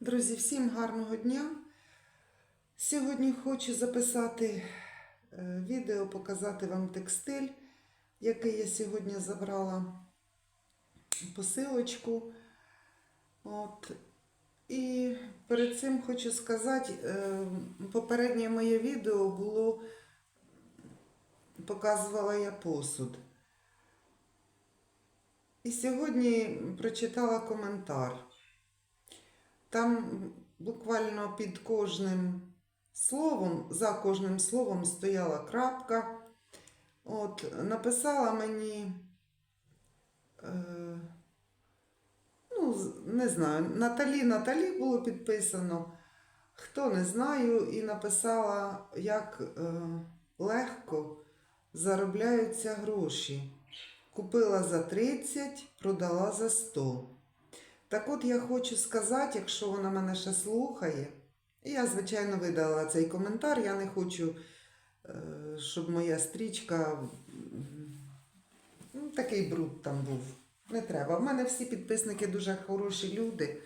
Друзі, всім гарного дня. Сьогодні хочу записати е, відео, показати вам текстиль, який я сьогодні забрала посилочку. От. І перед цим хочу сказати, е, попереднє моє відео було, показувала я посуд. І сьогодні прочитала коментар. Там буквально під кожним словом, за кожним словом стояла крапка. От, написала мені, е, ну, не знаю, Наталі Наталі було підписано. Хто не знаю, і написала, як е, легко заробляються гроші. Купила за 30, продала за 100. Так от я хочу сказати, якщо вона мене ще слухає, я, звичайно, видала цей коментар. Я не хочу, е, щоб моя стрічка ну, такий бруд там був. Не треба. В мене всі підписники дуже хороші люди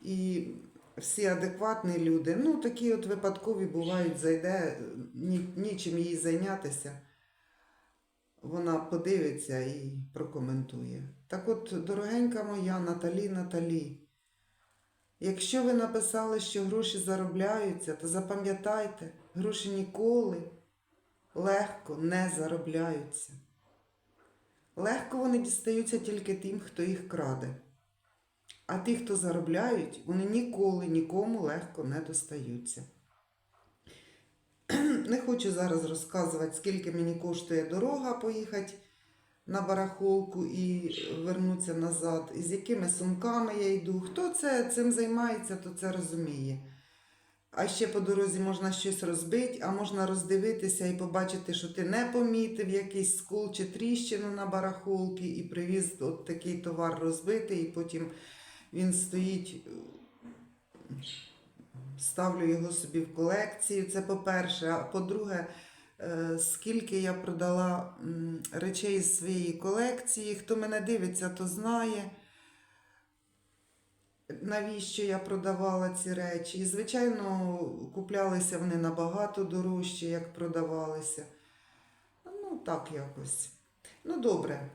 і всі адекватні люди. Ну, такі от випадкові бувають, зайде, ні, нічим їй зайнятися вона подивиться і прокоментує. Так от, дорогенька моя Наталі Наталі, якщо ви написали, що гроші заробляються, то запам'ятайте, гроші ніколи легко не заробляються. Легко вони дістаються тільки тим, хто їх краде. А ті, хто заробляють, вони ніколи нікому легко не достаються. Не хочу зараз розказувати, скільки мені коштує дорога поїхати на барахолку і вернутися назад, і з якими сумками я йду. Хто це цим займається, то це розуміє. А ще по дорозі можна щось розбити, а можна роздивитися і побачити, що ти не помітив якийсь скол чи тріщину на барахолці і привіз от такий товар розбитий, і потім він стоїть ставлю його собі в колекцію. Це по-перше. А по-друге, скільки я продала речей з своєї колекції. Хто мене дивиться, то знає, навіщо я продавала ці речі. І, звичайно, куплялися вони набагато дорожче, як продавалися. Ну, так якось. Ну, добре.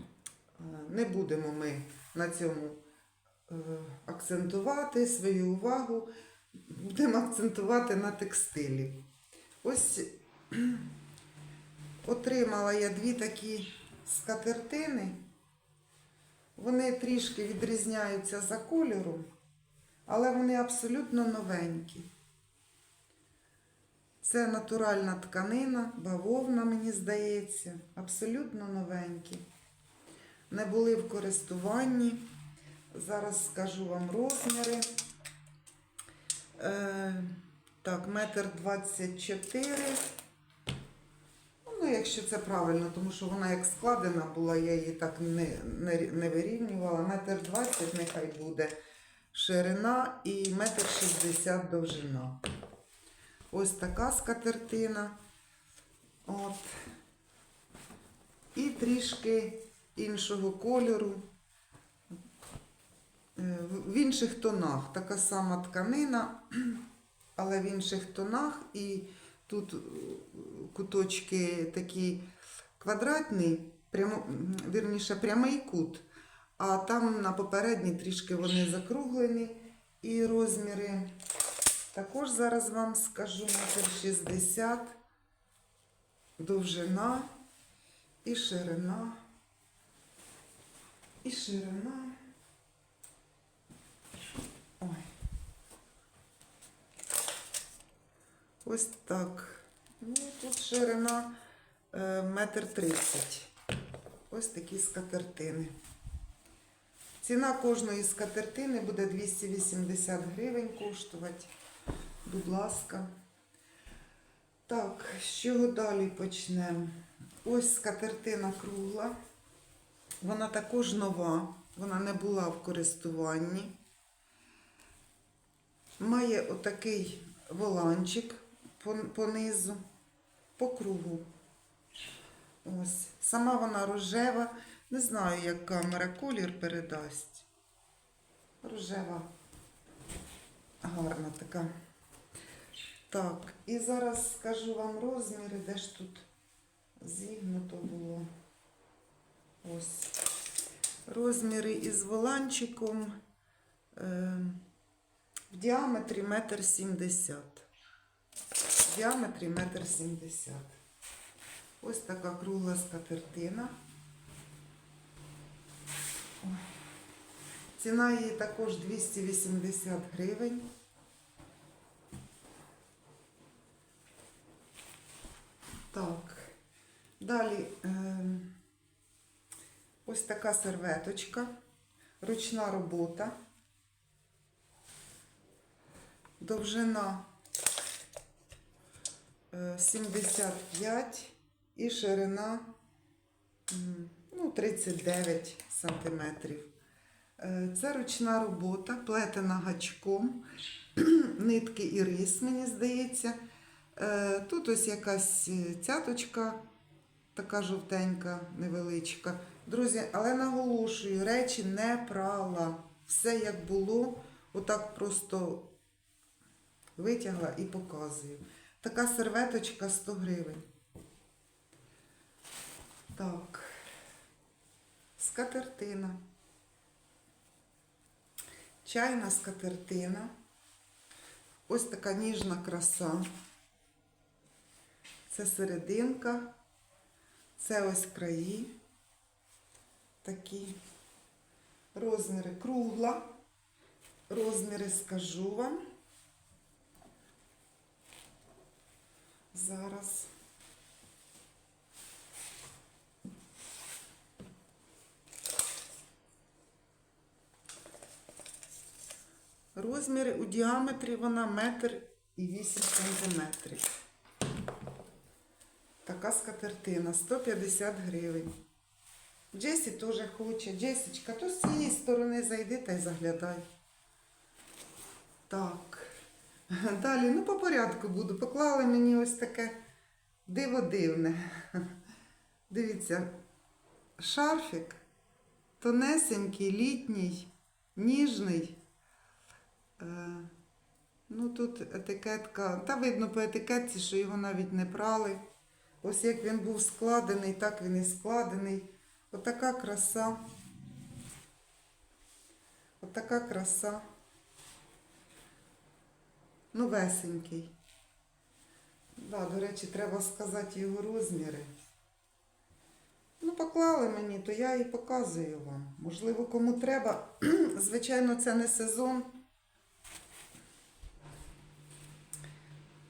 Е, Не будемо ми на цьому е, акцентувати свою увагу, будемо акцентувати на текстилі. Ось отримала я дві такі скатертини. Вони трішки відрізняються за кольором, але вони абсолютно новенькі. Це натуральна тканина, бавовна, мені здається, абсолютно новенькі. Не були в користуванні. Зараз скажу вам розміри. Е, так, метр двадцять чотири. Ну, якщо це правильно, тому що вона як складена була, я її так не, не, не вирівнювала. Метр двадцять нехай буде ширина і метр шістдесят довжина. Ось така скатертина. От. І трішки іншого кольору. Е, в- інших тонах. Така сама тканина, але в інших тонах. І тут е, куточки такі квадратні, прямо, вірніше, прямий кут. А там на попередній трішки вони закруглені. І розміри також зараз вам скажу метр 60, довжина і ширина. І ширина. Ось так. Ну, тут ширина е, метр тридцять. Ось такі скатертини. Ціна кожної скатертини буде 280 гривень коштувати. Будь ласка. Так, з чого далі почнемо? Ось скатертина кругла. Вона також нова, вона не була в користуванні. Має отакий воланчик по, по низу, по кругу. Ось. Сама вона рожева. Не знаю, як камера колір передасть. Рожева гарна така. Так, і зараз скажу вам розміри, де ж тут зігнуто було. Ось. Розміри із воланчиком е, в діаметрі метр сімдесят. Діаметрі метр сімдесят. Ось така кругла скатертина. Ціна її також 280 гривень. Так. Далі ем, ось така серветочка, ручна робота, довжина е, 75 і ширина ну, 39 сантиметрів. Е, Це ручна робота, плетена гачком, нитки і рис, мені здається. Е, Тут ось якась е, цяточка, така жовтенька, невеличка. Друзі, але наголошую, речі не прала. Все як було, отак просто витягла і показую. Така серветочка 100 гривень. Так. Скатертина. Чайна скатертина. Ось така ніжна краса. Це серединка. Це ось краї. Такі розміри кругла. Розміри скажу вам. Зараз. Розміри у діаметрі вона метр і 8 сантиметрів. Така скатертина 150 гривень. Джесі теж хоче. Джесічка, то з цієї сторони зайди та й заглядай. Так. Далі, ну по порядку буду. Поклали мені ось таке диво дивне. Дивіться, шарфік тонесенький, літній, ніжний. Е, ну тут етикетка, та видно по етикетці, що його навіть не прали. Ось як він був складений, так він і складений. Отака краса. Отака краса. Новесенький. Да, до речі, треба сказати його розміри. Ну, поклали мені, то я і показую вам. Можливо, кому треба. Звичайно, це не сезон.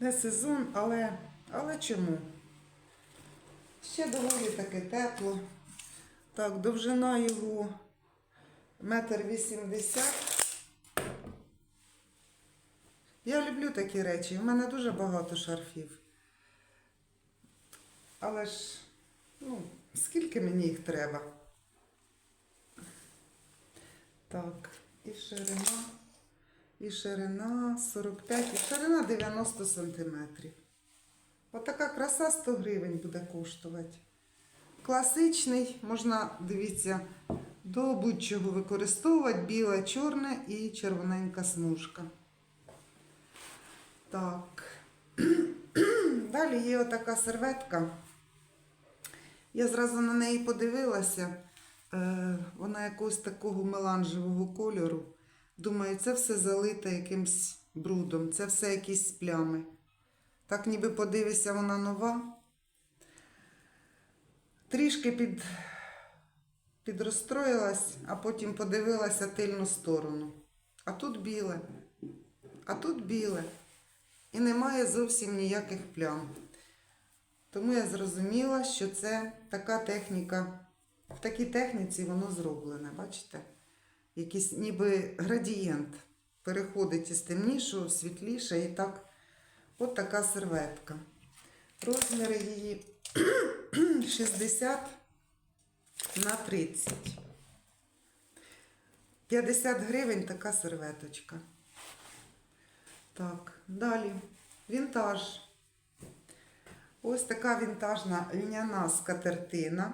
Не сезон, але, але чому? Ще доволі таки тепло. Так, довжина його метр вісімдесят. Я люблю такі речі. У мене дуже багато шарфів. Але ж, ну, скільки мені їх треба? Так, і ширина, і ширина 45, і ширина 90 сантиметрів. Отака краса 100 гривень буде коштувати. Класичний, можна, дивіться, до будь-чого використовувати біле, чорне і червоненька смужка. Так. Далі є отака серветка. Я зразу на неї подивилася. Е, Вона якогось такого меланжевого кольору. Думаю, це все залите якимсь брудом, це все якісь плями. Так ніби подивися, вона нова. Трішки під, підрозстроїлась, а потім подивилася тильну сторону. А тут біле, а тут біле. І немає зовсім ніяких плям. Тому я зрозуміла, що це така техніка. В такій техніці воно зроблене, бачите? Якийсь ніби градієнт. Переходить із темнішого світліше і так. От така серветка. Розміри її 60 на 30. 50 гривень така серветочка. Так, далі. Вінтаж. Ось така вінтажна льняна скатертина.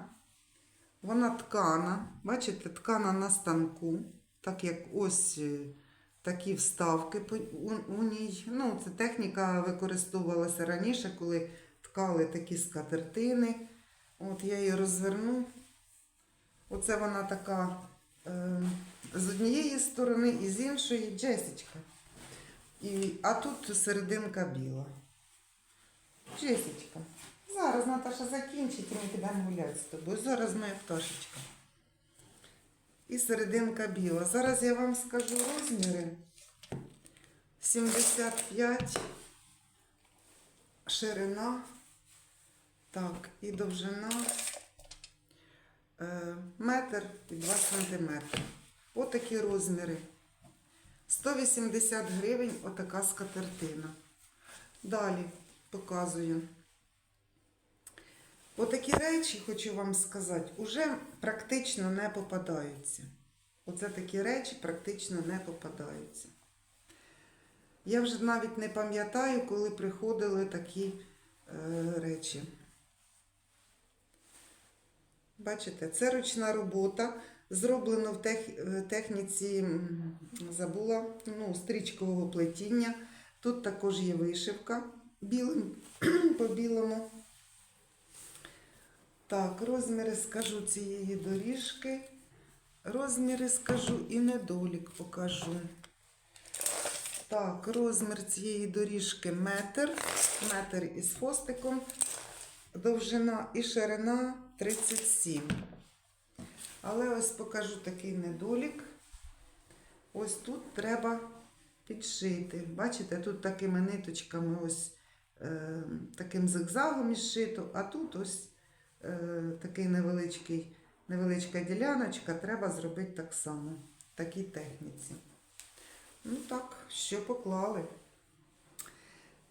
Вона ткана. Бачите, ткана на станку, так як ось е, такі вставки у, ній. Ну, це техніка використовувалася раніше, коли ткали такі скатертини. От я її розверну. Оце вона така е, з однієї сторони і з іншої Джесічка. І, а тут серединка біла. Джесічка. Зараз Наташа закінчить, і ми підемо гуляти з тобою. Зараз моя пташечка. І серединка біла. Зараз я вам скажу розміри. 75 ширина. Так, і довжина е, метр і 2 сантиметри. Отакі розміри. 180 гривень отака скатертина. Далі показую. Отакі речі, хочу вам сказати, уже практично не попадаються. Оце такі речі практично не попадаються. Я вже навіть не пам'ятаю, коли приходили такі е, речі. Бачите, це ручна робота. Зроблено в техніці, забула, ну, стрічкового плетіння. Тут також є вишивка білим, по білому. Так, розміри скажу цієї доріжки. Розміри скажу і недолік покажу. Так, розмір цієї доріжки метр, метр із хвостиком, довжина і ширина 37. Але ось покажу такий недолік. Ось тут треба підшити. Бачите, тут такими ниточками ось е, таким зигзагом ішито, а тут ось е, такий невеличкий, невеличка діляночка, треба зробити так само, в такій техніці. Ну так, що поклали.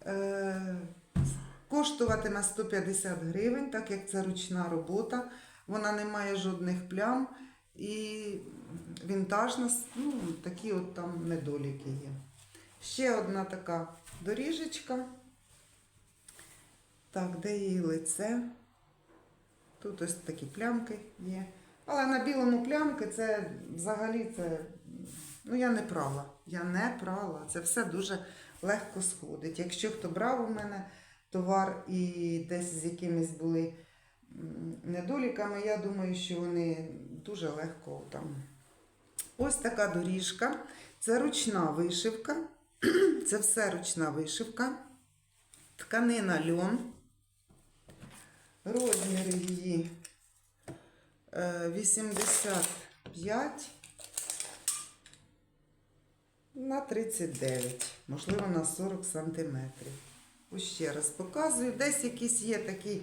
Е, коштуватиме 150 гривень, так як це ручна робота. Вона не має жодних плям і вінтажна, ну, такі от там недоліки є. Ще одна така доріжечка. Так, де її лице? Тут ось такі плямки є. Але на білому плямки це взагалі це. Ну, я не прала. Я не прала. Це все дуже легко сходить. Якщо хто брав у мене товар і десь з якимись були недоліками, я думаю, що вони дуже легко там. Ось така доріжка. Це ручна вишивка. Це все ручна вишивка. Тканина льон. Розміри її е, 85 на 39, можливо, на 40 сантиметрів. Ось ще раз показую. Десь якісь є такі е,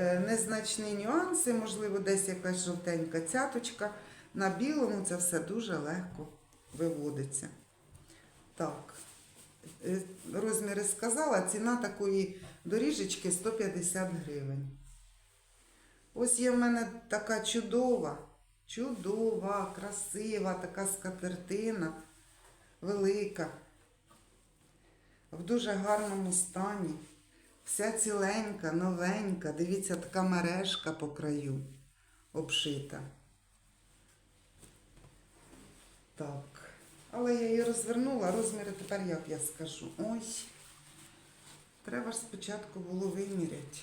незначні нюанси, можливо, десь якась жовтенька цяточка. На білому це все дуже легко виводиться. Так, е, розміри сказала, ціна такої доріжечки 150 гривень. Ось є в мене така чудова, чудова, красива така скатертина, велика, в дуже гарному стані. Вся ціленька, новенька. Дивіться, така мережка по краю обшита. Так. Але я її розвернула, розміри тепер як я скажу. Ой, треба ж спочатку було виміряти.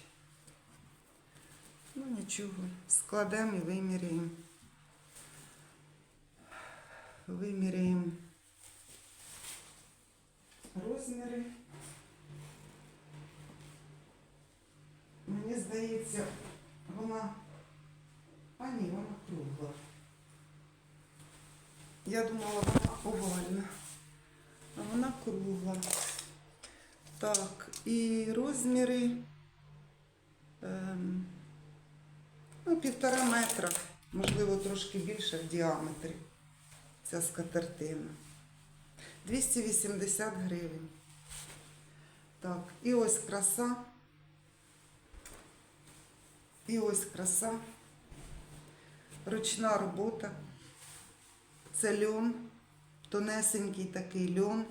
Ну нічого, складемо і виміряємо. Виміряємо розміри. Мені здається, вона. А ні, вона кругла. Я думала, вона овальна. А вона кругла. Так, і розміри. Ем, ну, півтора метра, можливо, трошки більше в діаметрі. Ця скатертина. 280 гривень. Так, і ось краса. І ось краса. Ручна робота. Це льон, тонесенький такий льон.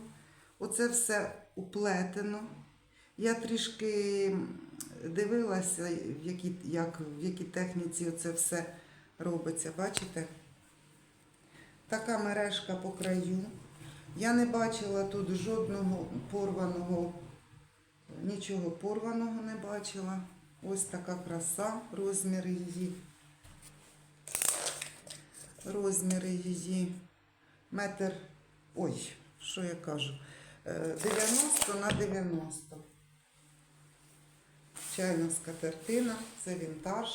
Оце все уплетено. Я трішки дивилася, в якій, як, в якій техніці це все робиться. Бачите? Така мережка по краю. Я не бачила тут жодного порваного, нічого порваного не бачила. Ось така краса, розміри її. Розміри її. Метр. Ой, що я кажу? Е, 90 на 90. Чайна скатертина, це вінтаж,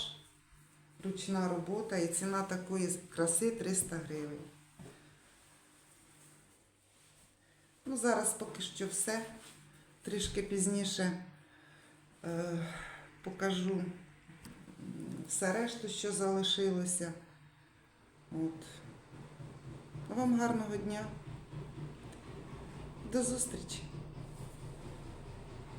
ручна робота і ціна такої краси 300 гривень. Ну, зараз поки що все. Трішки пізніше е, покажу все решту, що залишилося. От. Вам гарного дня. До зустрічі!